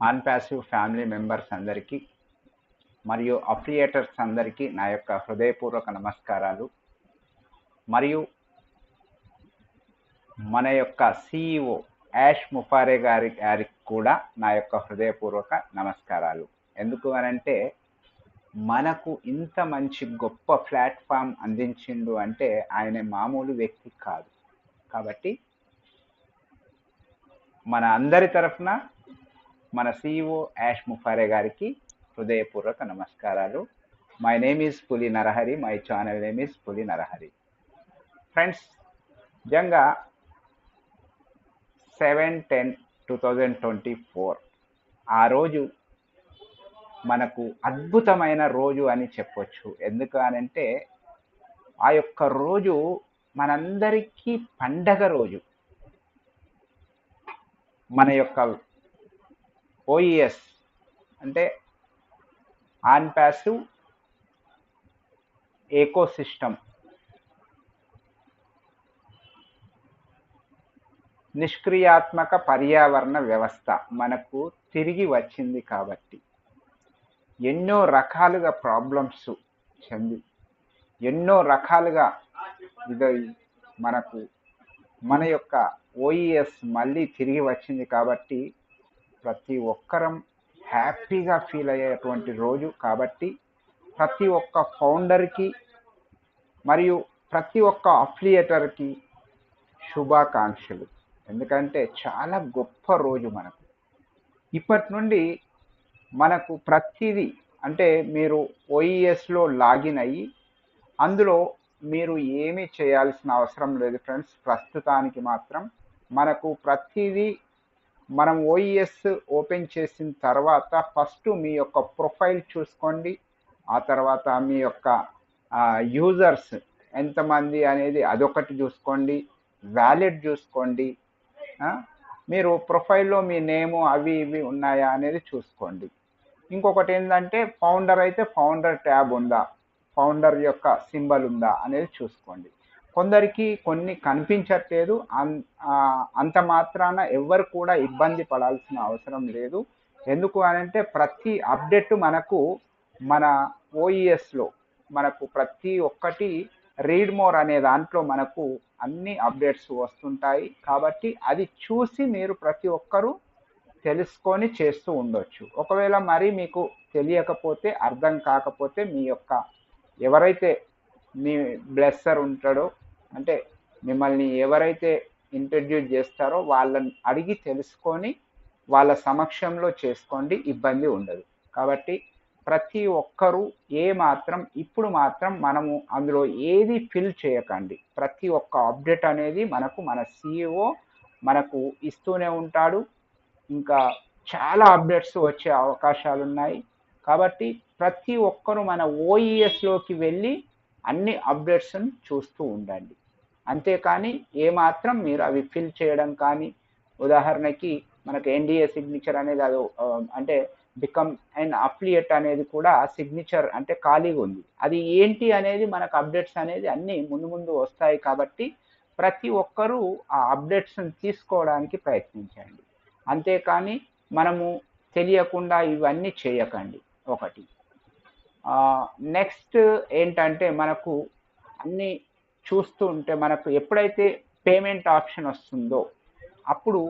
On passive family members అందరికీ మరియు అఫిలియేటర్స్ అందరికీ నా యొక్క హృదయపూర్వక నమస్కారాలు. మరియు మన యొక్క సిఇఓ యాష్ ముఫారే గారి గారికి కూడా నా యొక్క హృదయపూర్వక నమస్కారాలు. ఎందుకు అనంటే మనకు ఇంత మంచి గొప్ప ప్లాట్ఫామ్ అందించిండు అంటే ఆయన మామూలు వ్యక్తి కాదు. కాబట్టి మన అందరి తరఫున మన సిఇఓ యాష్ ముఫారే గారికి హృదయపూర్వక నమస్కారాలు. My name is Puli Narahari my channel name is Puli Narahari friends నిజంగా seven ten two thousand twenty four ఆ రోజు మనకు అద్భుతమైన రోజు అని చెప్పొచ్చు. ఎందుకు అనంటే ఆ యొక్క రోజు మనందరికీ పండగ రోజు. మన యొక్క ఓఈఎస్ అంటే ఆన్ ప్యాసివ్ ఏకోసిస్టమ్ నిష్క్రియాత్మక పర్యావరణ వ్యవస్థ మనకు తిరిగి వచ్చింది కాబట్టి ఎన్నో రకాలుగా ప్రాబ్లమ్స్ చెంది ఎన్నో రకాలుగా ఇది మనకు మన యొక్క ఓఈఎస్ మళ్ళీ తిరిగి వచ్చింది కాబట్టి ప్రతి ఒక్కరం హ్యాపీగా ఫీల్ అయ్యేటువంటి రోజు కాబట్టి ప్రతి ఒక్క ఫౌండర్కి మరియు ప్రతి ఒక్క అఫిలియేటర్కి శుభాకాంక్షలు. ఎందుకంటే చాలా గొప్ప రోజు మనకు. ఇప్పటి నుండి మనకు ప్రతిదీ అంటే మీరు ఓఈఎస్లో లాగిన్ అయ్యి అందులో మీరు ఏమీ చేయాల్సిన అవసరం లేదు ఫ్రెండ్స్. ప్రస్తుతానికి మాత్రం మనకు ప్రతిదీ మనం ఓఈఎస్ ఓపెన్ చేసిన తర్వాత ఫస్ట్ మీ యొక్క ప్రొఫైల్ చూసుకోండి. ఆ తర్వాత మీ యొక్క యూజర్స్ ఎంతమంది అనేది అదొకటి చూసుకోండి. వ్యాలెట్ చూసుకోండి. మీరు ప్రొఫైల్లో మీ నేము అవి ఇవి ఉన్నాయా అనేది చూసుకోండి. ఇంకొకటి ఏంటంటే ఫౌండర్ అయితే ఫౌండర్ ట్యాబ్ ఉందా? ఫౌండర్ యొక్క సింబల్ ఉందా అనేది చూసుకోండి. కొందరికి కొన్ని కనిపించట్లేదు. అంత మాత్రాన ఎవ్వరు కూడా ఇబ్బంది పడాల్సిన అవసరం లేదు. ఎందుకు అనంటే ప్రతి అప్డేట్ మనకు మన ఓఈఎస్లో మనకు ప్రతి ఒక్కటి రీడ్ మోర్ అనే దాంట్లో మనకు అన్ని అప్డేట్స్ వస్తుంటాయి. కాబట్టి అది చూసి మీరు ప్రతి ఒక్కరూ తెలుసుకొని చేస్తూ ఉండొచ్చు. ఒకవేళ మరి మీకు తెలియకపోతే అర్థం కాకపోతే మీ యొక్క ఎవరైతే మీ బ్లెస్సర్ ఉంటాడో అంటే మిమ్మల్ని ఎవరైతే ఇంట్రడ్యూస్ చేస్తారో వాళ్ళని అడిగి తెలుసుకొని వాళ్ళ సమక్షంలో చేసుకోండి ఇబ్బంది ఉండదు. కాబట్టి ప్రతి ఒక్కరూ ఏ మాత్రం ఇప్పుడు మాత్రం మనము అందులో ఏది ఫిల్ చేయకండి. ప్రతి ఒక్క అప్డేట్ అనేది మనకు మన సిఇఓ మనకు ఇస్తూనే ఉంటాడు. ఇంకా చాలా అప్డేట్స్ వచ్చే అవకాశాలు ఉన్నాయి. కాబట్టి ప్రతి ఒక్కరు మన ఓఈఎస్లోకి వెళ్ళి అన్ని అప్డేట్స్ని చూస్తూ ఉండండి. అంతేకాని ఏమాత్రం మీరు అవి ఫిల్ చేయడం కానీ ఉదాహరణకి మనకు ఎన్డిఏ సిగ్నేచర్ అనేది అది అంటే బికమ్ అండ్ అప్లియట్ అనేది కూడా సిగ్నేచర్ అంటే ఖాళీగా ఉంది. అది ఏంటి అనేది మనకు అప్డేట్స్ అనేది అన్నీ ముందు ముందు వస్తాయి కాబట్టి ప్రతి ఒక్కరూ ఆ అప్డేట్స్ని తీసుకోవడానికి ప్రయత్నించండి. అంతేకాని మనము తెలియకుండా ఇవన్నీ చేయకండి. ఒకటి. నెక్స్ట్ ఏంటంటే మనకు అన్నీ చూస్తూ ఉంటే మనకు ఎప్పుడైతే పేమెంట్ ఆప్షన్ వస్తుందో అప్పుడు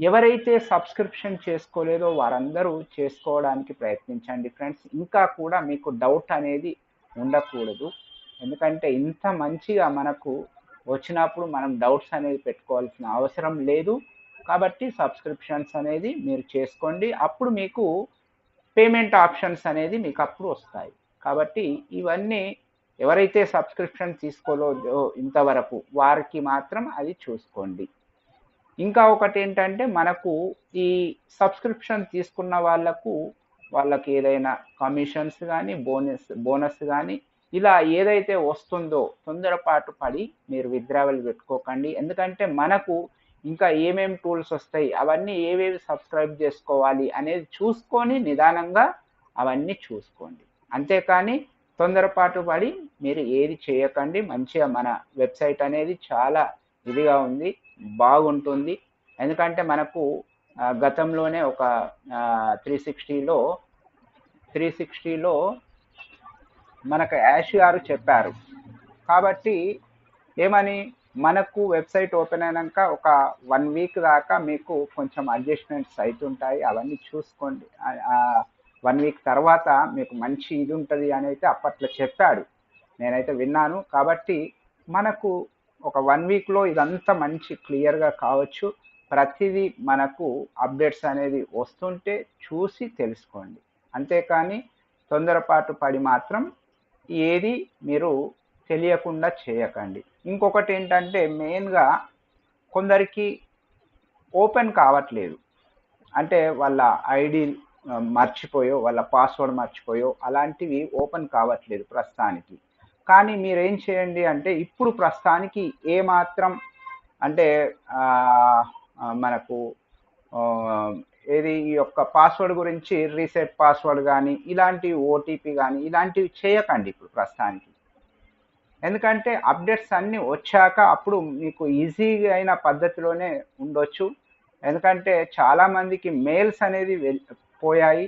ఎవరైతే సబ్స్క్రిప్షన్ చేసుకోలేదో వారందరూ చేసుకోవడానికి ప్రయత్నించండి. ఫ్రెండ్స్ ఇంకా కూడా మీకు డౌట్ అనేది ఉండకూడదు. ఎందుకంటే ఇంత మంచిగా మనకు వచ్చినప్పుడు మనం డౌట్స్ అనేది పెట్టుకోవాల్సిన అవసరం లేదు. కాబట్టి సబ్స్క్రిప్షన్స్ అనేది మీరు చేసుకోండి. అప్పుడు మీకు పేమెంట్ ఆప్షన్స్ అనేది మీకు అప్పుడు వస్తాయి. కాబట్టి ఇవన్నీ ఎవరైతే సబ్స్క్రిప్షన్ తీసుకోలేదో ఇంతవరకు వారికి మాత్రం అది చూసుకోండి. ఇంకా ఒకటి ఏంటంటే మనకు ఈ సబ్స్క్రిప్షన్ తీసుకున్న వాళ్ళకు వాళ్ళకి ఏదైనా కమిషన్స్ కానీ బోనస్ బోనస్ కానీ ఇలా ఏదైతే వస్తుందో తొందరపాటు పడి మీరు విద్రావలు పెట్టుకోకండి. ఎందుకంటే మనకు ఇంకా ఏమేమి టూల్స్ వస్తాయి అవన్నీ ఏవేవి సబ్స్క్రైబ్ చేసుకోవాలి అనేది చూసుకొని నిదానంగా అవన్నీ చూసుకోండి. అంతేకాని తొందరపాటు పడి మీరు ఏది చేయకండి. మంచిగా మన వెబ్సైట్ అనేది చాలా ఇదిగా ఉంది బాగుంటుంది. ఎందుకంటే మనకు గతంలోనే ఒక త్రీ సిక్స్టీలో త్రీ సిక్స్టీలో మనకు యాష్ గారు చెప్పారు. కాబట్టి ఏమని మనకు వెబ్సైట్ ఓపెన్ అయినాక ఒక వన్ వీక్ దాకా మీకు కొంచెం అడ్జస్ట్మెంట్స్ అవుతుంటాయి అవన్నీ చూసుకోండి. వన్ వీక్ తర్వాత మీకు మంచి ఇది ఉంటుంది అని అయితే అప్పట్లో చెప్పాడు. నేనైతే విన్నాను. కాబట్టి మనకు ఒక వన్ వీక్లో ఇదంతా మంచి క్లియర్గా కావచ్చు. ప్రతిదీ మనకు అప్డేట్స్ అనేది వస్తుంటే చూసి తెలుసుకోండి. అంతేకాని తొందరపాటు పడి మాత్రం ఏది మీరు తెలియకుండా చేయకండి. ఇంకొకటి ఏంటంటే మెయిన్గా కొందరికి ఓపెన్ కావట్లేదు. అంటే వాళ్ళ ఐడి మర్చిపోయో వాళ్ళ పాస్వర్డ్ మర్చిపోయో అలాంటివి ఓపెన్ కావట్లేదు ప్రస్తుతానికి. కానీ మీరేం చేయండి అంటే ఇప్పుడు ప్రస్తుతానికి ఏ మాత్రం అంటే మనకు ఏది ఈ యొక్క పాస్వర్డ్ గురించి రీసెట్ పాస్వర్డ్ కానీ ఇలాంటి ఓటీపీ కానీ ఇలాంటివి చేయకండి ఇప్పుడు ప్రస్తుతానికి. ఎందుకంటే అప్డేట్స్ అన్నీ వచ్చాక అప్పుడు మీకు ఈజీగా అయిన పద్ధతిలోనే ఉండొచ్చు. ఎందుకంటే చాలామందికి మెయిల్స్ అనేది పోయాయి.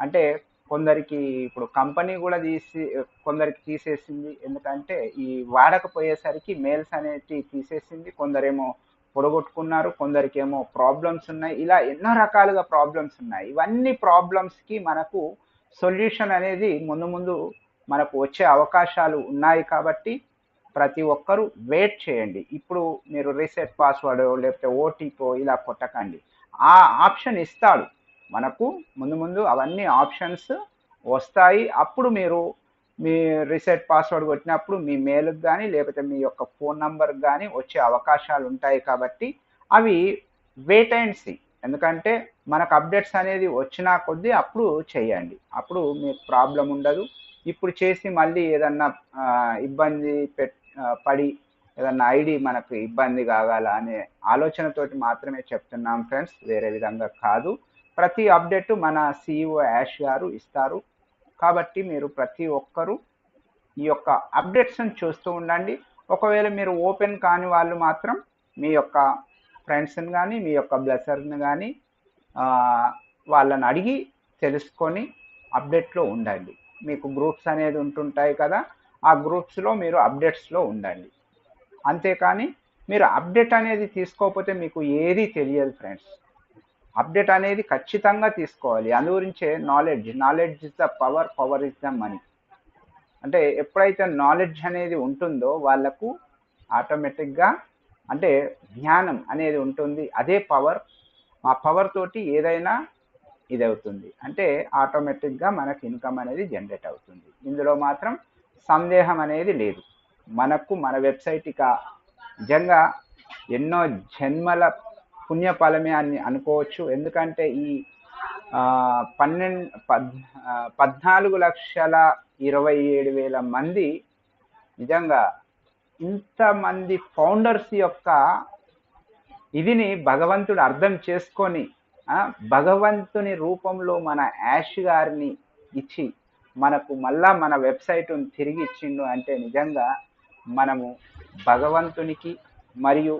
అంటే కొందరికి ఇప్పుడు కంపెనీ కూడా తీసి కొందరికి తీసేసింది. ఎందుకంటే ఈ వాడకపోయేసరికి మెయిల్స్ అనేటివి తీసేసింది. కొందరేమో పొడగొట్టుకున్నారు కొందరికి ఏమో ప్రాబ్లమ్స్ ఉన్నాయి. ఇలా ఎన్నో రకాలుగా ప్రాబ్లమ్స్ ఉన్నాయి. ఇవన్నీ ప్రాబ్లమ్స్కి మనకు సొల్యూషన్ అనేది ముందు ముందు మనకు వచ్చే అవకాశాలు ఉన్నాయి కాబట్టి ప్రతి ఒక్కరూ వెయిట్ చేయండి. ఇప్పుడు మీరు రీసెట్ పాస్వర్డ్ లేకపోతే ఓటీపీ ఇలా కొట్టకండి. ఆ ఆప్షన్ ఇస్తాడు. మనకు ముందు ముందు అవన్నీ ఆప్షన్స్ వస్తాయి. అప్పుడు మీరు మీ రీసెట్ పాస్వర్డ్ కొట్టినప్పుడు మీ మెయిల్కి కానీ లేకపోతే మీ యొక్క ఫోన్ నంబర్కి కానీ వచ్చే అవకాశాలు ఉంటాయి కాబట్టి అవి వెయిట్ అండ్ సీ ఎందుకంటే మనకు అప్డేట్స్ అనేది వచ్చినా కొద్దీ అప్పుడు చేయండి. అప్పుడు మీకు ప్రాబ్లం ఉండదు. ఇప్పుడు చేసి మళ్ళీ ఏదన్నా ఇబ్బంది పడి ఏదన్నా ఐడి మనకు ఇబ్బంది కాగాల అనే ఆలోచనతోటి మాత్రమే చెప్తున్నాం ఫ్రెండ్స్. వేరే విధంగా కాదు. ప్రతి అప్డేట్ మన సిఇఓ యాష్ గారు ఇస్తారు. కాబట్టి మీరు ప్రతి ఒక్కరూ ఈ యొక్క అప్డేట్స్ని చూస్తూ ఉండండి. ఒకవేళ మీరు ఓపెన్ కాని వాళ్ళు మాత్రం మీ యొక్క ఫ్రెండ్స్ని కానీ మీ యొక్క బ్లెసర్ని కానీ వాళ్ళని అడిగి తెలుసుకొని అప్డేట్లో ఉండండి. మీకు గ్రూప్స్ అనేది ఉంటుంటాయి కదా ఆ గ్రూప్స్లో మీరు అప్డేట్స్లో ఉండండి. అంతేకాని మీరు అప్డేట్ అనేది తీసుకోకపోతే మీకు ఏది తెలియదు ఫ్రెండ్స్. అప్డేట్ అనేది ఖచ్చితంగా తీసుకోవాలి. అందు గురించే knowledge knowledge is the power power is the money అంటే ఎప్పుడైతే నాలెడ్జ్ అనేది ఉంటుందో వాళ్ళకు ఆటోమేటిక్గా అంటే జ్ఞానం అనేది ఉంటుంది. అదే పవర్ ఆ పవర్ తోటి ఏదైనా ఇది అవుతుంది అంటే ఆటోమేటిక్గా మనకు ఇన్కమ్ అనేది జనరేట్ అవుతుంది. ఇందులో మాత్రం సందేహం అనేది లేదు. మనకు మన వెబ్సైట్ ఇక నిజంగా ఎన్నో జన్మల పుణ్యఫలమే అని అనుకోవచ్చు. ఎందుకంటే ఈ పన్నెండు పద్ పద్నాలుగు లక్షల ఇరవై ఏడు వేల మంది నిజంగా ఇంతమంది ఫౌండర్స్ యొక్క ఇదిని భగవంతుడు అర్థం చేసుకొని భగవంతుని రూపంలో మన యాష్ గారిని ఇచ్చి మనకు మళ్ళా మన వెబ్సైట్ను తిరిగి ఇచ్చిండు అంటే నిజంగా మనము భగవంతునికి మరియు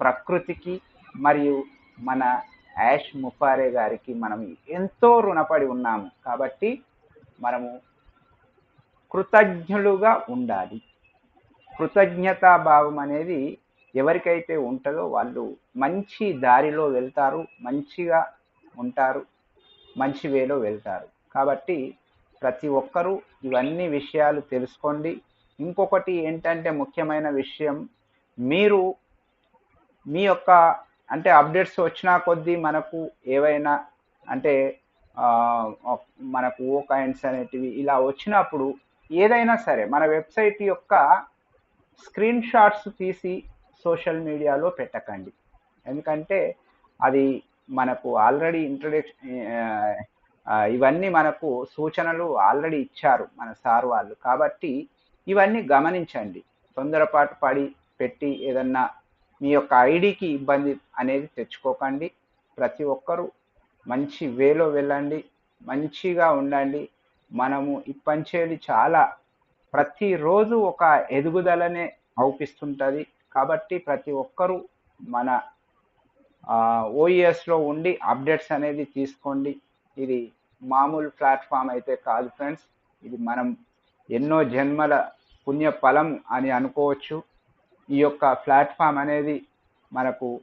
ప్రకృతికి మరియు మన యాష్ ముఫారే గారికి మనం ఎంతో రుణపడి ఉన్నాము కాబట్టి మనము కృతజ్ఞులుగా ఉండాలి. కృతజ్ఞతా భావం అనేది ఎవరికైతే ఉంటుందో వాళ్ళు మంచి దారిలో వెళ్తారు మంచిగా ఉంటారు మంచి వేలో వెళ్తారు. కాబట్టి ప్రతి ఒక్కరూ ఇవన్నీ విషయాలు తెలుసుకోండి. ఇంకొకటి ఏంటంటే ముఖ్యమైన విషయం మీరు మీ యొక్క అంటే అప్డేట్స్ వచ్చినా కొద్దీ మనకు ఏవైనా అంటే మనకు ఓ కాయిన్స్ అనేటివి ఇలా వచ్చినప్పుడు ఏదైనా సరే మన వెబ్సైట్ యొక్క స్క్రీన్ షాట్స్ తీసి సోషల్ మీడియాలో పెట్టకండి. ఎందుకంటే అది మనకు ఆల్రెడీ ఇంట్రడక్షన్ ఇవన్నీ మనకు సూచనలు ఆల్రెడీ ఇచ్చారు మన సార్ వాళ్ళు. కాబట్టి ఇవన్నీ గమనించండి. తొందరపాటు పడి పెట్టి ఏదన్నా మీ యొక్క ఐడికి ఇబ్బంది అనేది తెచ్చుకోకండి. ప్రతి ఒక్కరూ మంచి వేలో వెళ్ళండి మంచిగా ఉండండి. మనము ఇప్పంచేది చాలా ప్రతిరోజు ఒక ఎదుగుదలనే అవుపిస్తుంటుంది. కాబట్టి ప్రతి ఒక్కరూ మన ఓఈఎస్లో ఉండి అప్డేట్స్ అనేది తీసుకోండి. ఇది మామూలు ప్లాట్ఫామ్ అయితే కాదు ఫ్రెండ్స్. ఇది మనం ఎన్నో జన్మల పుణ్య ఫలం అని అనుకోవచ్చు. ఈ యొక్క ప్లాట్ఫామ్ అనేది మనకు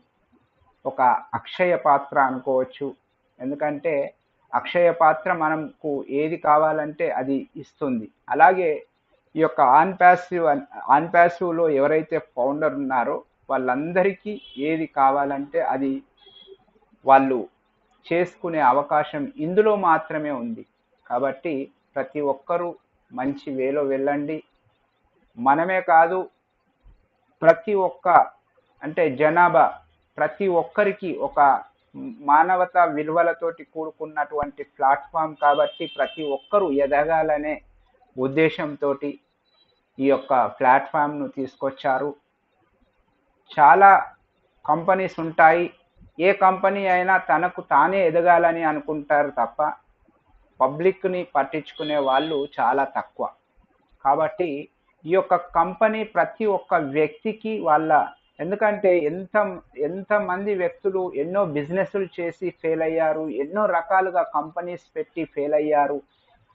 ఒక అక్షయ పాత్ర అనుకోవచ్చు. ఎందుకంటే అక్షయ పాత్ర మనకు ఏది కావాలంటే అది ఇస్తుంది. అలాగే ఈ యొక్క ఆన్ ప్యాసివ్ ఆన్ ప్యాసివ్లో ఎవరైతే ఫౌండర్ ఉన్నారో వాళ్ళందరికీ ఏది కావాలంటే అది వాళ్ళు చేసుకునే అవకాశం ఇందులో మాత్రమే ఉంది. కాబట్టి ప్రతి ఒక్కరూ మంచి వేలో వెళ్ళండి. మనమే కాదు ప్రతి ఒక్క అంటే జనాభా ప్రతి ఒక్కరికి ఒక మానవత విలువలతోటి కూడుకున్నటువంటి ప్లాట్ఫామ్ కాబట్టి ప్రతి ఒక్కరూ ఎదగాలనే ఉద్దేశంతో ఈ యొక్క ప్లాట్ఫామ్ను తీసుకొచ్చారు. చాలా కంపెనీస్ ఉంటాయి. ఏ కంపెనీ అయినా తనకు తానే ఎదగాలని అనుకుంటారు తప్ప పబ్లిక్ని పట్టించుకునే వాళ్ళు చాలా తక్కువ. కాబట్టి ఈ యొక్క కంపెనీ ప్రతి ఒక్క వ్యక్తికి వాళ్ళ ఎందుకంటే ఎంత ఎంతమంది వ్యక్తులు ఎన్నో బిజినెస్లు చేసి ఫెయిల్ అయ్యారు ఎన్నో రకాలుగా కంపెనీస్ పెట్టి ఫెయిల్ అయ్యారు.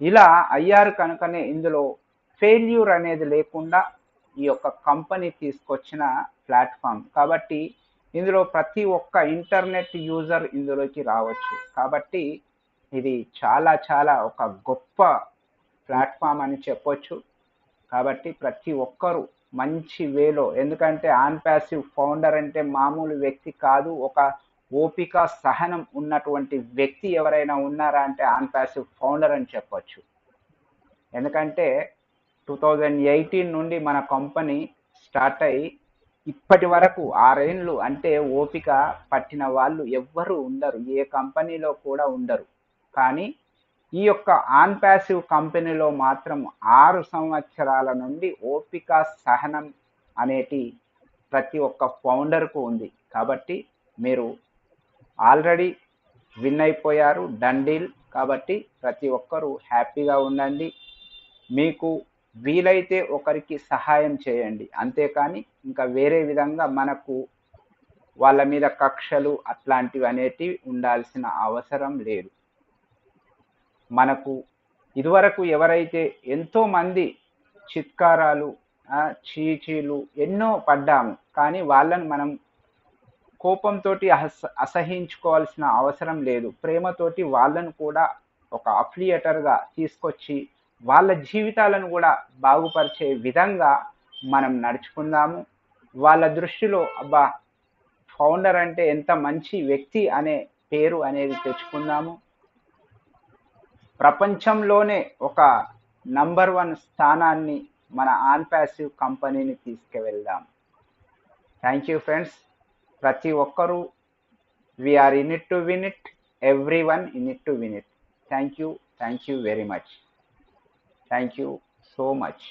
ఇలా అయ్యారు కనుకనే ఇందులో ఫెయిల్యూర్ అనేది లేకుండా ఈ యొక్క కంపెనీ తీసుకొచ్చిన ప్లాట్ఫామ్ కాబట్టి ఇందులో ప్రతి ఒక్క ఇంటర్నెట్ యూజర్ ఇందులోకి రావచ్చు. కాబట్టి ఇది చాలా చాలా ఒక గొప్ప ప్లాట్ఫామ్ అని చెప్పొచ్చు. కాబట్టి ప్రతి ఒక్కరూ మంచి వేలో. ఎందుకంటే ఆన్ ప్యాసివ్ ఫౌండర్ అంటే మామూలు వ్యక్తి కాదు. ఒక ఓపిక సహనం ఉన్నటువంటి వ్యక్తి ఎవరైనా ఉన్నారా అంటే ఆన్ ప్యాసివ్ ఫౌండర్ అని చెప్పొచ్చు. ఎందుకంటే టూ థౌజండ్ ఎయిటీన్ నుండి మన కంపెనీ స్టార్ట్ అయ్యి ఇప్పటి వరకు ఆరేళ్ళు అంటే ఓపిక పట్టిన వాళ్ళు ఎవ్వరూ ఉండరు. ఏ కంపెనీలో కూడా ఉండరు. కానీ ఈ యొక్క ఆన్ ప్యాసివ్ కంపెనీలో మాత్రం ఆరు సంవత్సరాల నుండి ఓపిక సహనం అనేటి ప్రతి ఒక్క ఫౌండర్కు ఉంది. కాబట్టి మీరు ఆల్రెడీ విన్ అయిపోయారు డన్ డీల్. కాబట్టి ప్రతి ఒక్కరూ హ్యాపీగా ఉండండి. మీకు వీలైతే ఒకరికి సహాయం చేయండి. అంతేకాని ఇంకా వేరే విధంగా మనకు వాళ్ళ మీద కక్షలు అట్లాంటివి అనేటివి ఉండాల్సిన అవసరం లేదు. మనకు ఇదివరకు ఎవరైతే ఎంతో మంది చిత్కారాలు చీచీలు ఎన్నో పడ్డాము కానీ వాళ్ళని మనం కోపంతో అస అసహించుకోవాల్సిన అవసరం లేదు. ప్రేమతోటి వాళ్ళను కూడా ఒక అఫ్లియేటర్గా తీసుకొచ్చి వాళ్ళ జీవితాలను కూడా బాగుపరిచే విధంగా మనం నడుచుకుందాము. వాళ్ళ దృష్టిలో అబ్బా ఫౌండర్ అంటే ఎంత మంచి వ్యక్తి అనే పేరు అనేది తెచ్చుకుందాము. ప్రపంచంలోనే ఒక నంబర్ వన్ స్థానాన్ని మన ఆన్ ప్యాసివ్ కంపెనీని తీసుకువెళ్దాం. థ్యాంక్ యూ ఫ్రెండ్స్ ప్రతి ఒక్కరూ we're in it to win it everyone in it to win it thank you thank you very much thank you so much